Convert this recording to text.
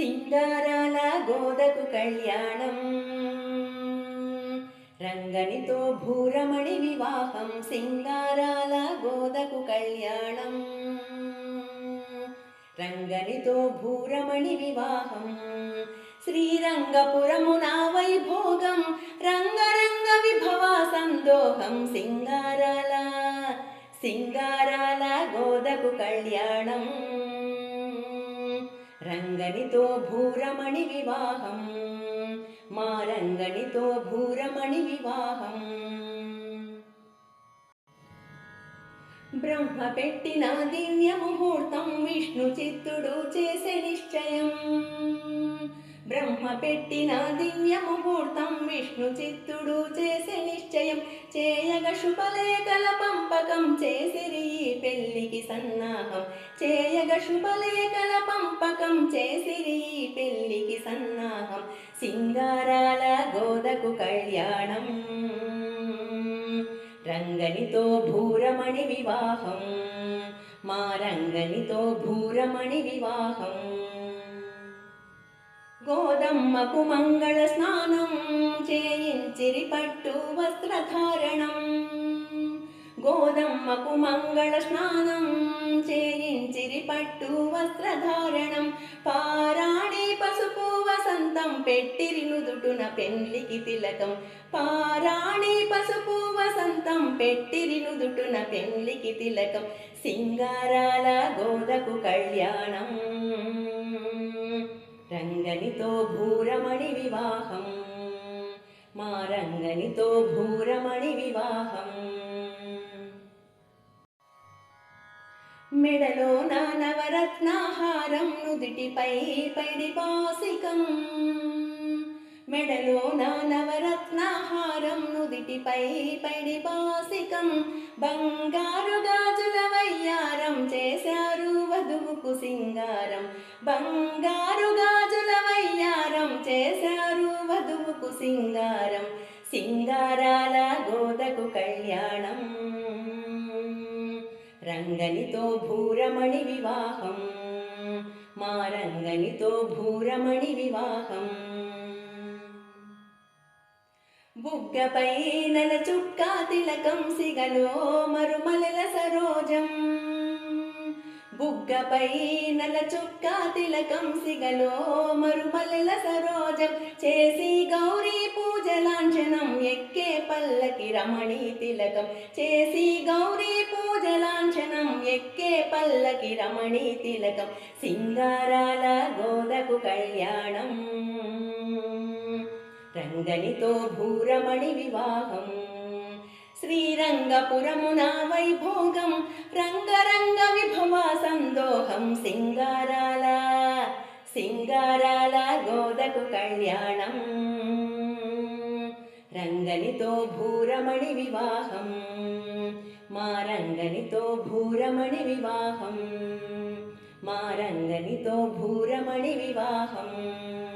సింగారాల గోదకు కళ్యాణం. రంగనితో భూరమణి వివాహం సింగారాల గోదకు కళ్యాణం. రంగనితో భూరమణి వివాహం శ్రీరంగపురమున వైభోగం. రంగరంగ విభవ సందోహం సింగారాల సింగారాల గోదకు కళ్యాణం. రంగనితో భూరమణి వివాహం. మా రంగనితో భూరమణి వివాహం. బ్రహ్మ పెట్టిన దివ్య ముహూర్తం విష్ణు చిత్తుడు చేసే నిశ్చయం. బ్రహ్మ పెట్టిన దివ్య ముహూర్తం విష్ణు చిత్తుడు చేసే నిశ్చయం. చేయగ శుభలేఖల పంపకం చేసిరి ఈ పెళ్ళికి సన్నాహం. చేయగ శుభలేఖల పంపకం గోదకు కళ్యాణం. రంగనితో భూరమణి వివాహం. మా రంగనితో భూరమణి వివాహం. గోదమ్మకు మంగళ స్నానం చేయించిరి పట్టు వస్త్రధారణం. గోదమ్మకు మంగళ స్నానం పట్టు వస్త్రధారణం. పారాణి పసుపు వసంతం పెట్టిరి నుదుటున పెళ్ళికి తిలకం. పారాణి పసుపు వసంతం పెట్టిరి నుదుటున పెళ్ళికి తిలకం. సింగారాల గోదకు కళ్యాణం. రంగనితో భూరమణి వివాహం. మా రంగనితో భూరమణి వివాహం. మెడలో నా నవరత్నాహారం నుదిటిపై పైడి మెడలో నా నవరత్నాహారం నుదిటిపై పైడి బంగారు గాజుల వయ్యారం చేశారు వధువుకు సింగారం. బంగారు గాజుల వయ్యారం చేశారు వధువుకు సింగారం. సింగారాల గోదకు కళ్యాణం మారంగనితో భూరమణి వివాహం. మారంగనితో భూరమణి వివాహం. బుగ్గపై నల చుక్క తిలకం సిగలో మరుమలల సరోజం. బుగ్గపై నల చుక్క తిలకం సిగలో మరుమలల సరోజం. చేసి గౌరీ పూజలాంఛనం ఎక్కే పల్లకి రమణి తిలకం. చేసి ఎక్కే పల్లకి రమణి తిలకం సింగారాల గోదకు కళ్యాణం. రంగనితో భూరమణి వివాహం. శ్రీరంగపురమున వైభోగం. రంగరంగ విభవ సందోహం. సింగారాల సింగారాల గోదకు కళ్యాణం. रङ्गनितो भूरमणिविवाहं मा रङ्गनितो भूरमणिविवाहम्। मा रङ्गनितो भूरमणिविवाहम्।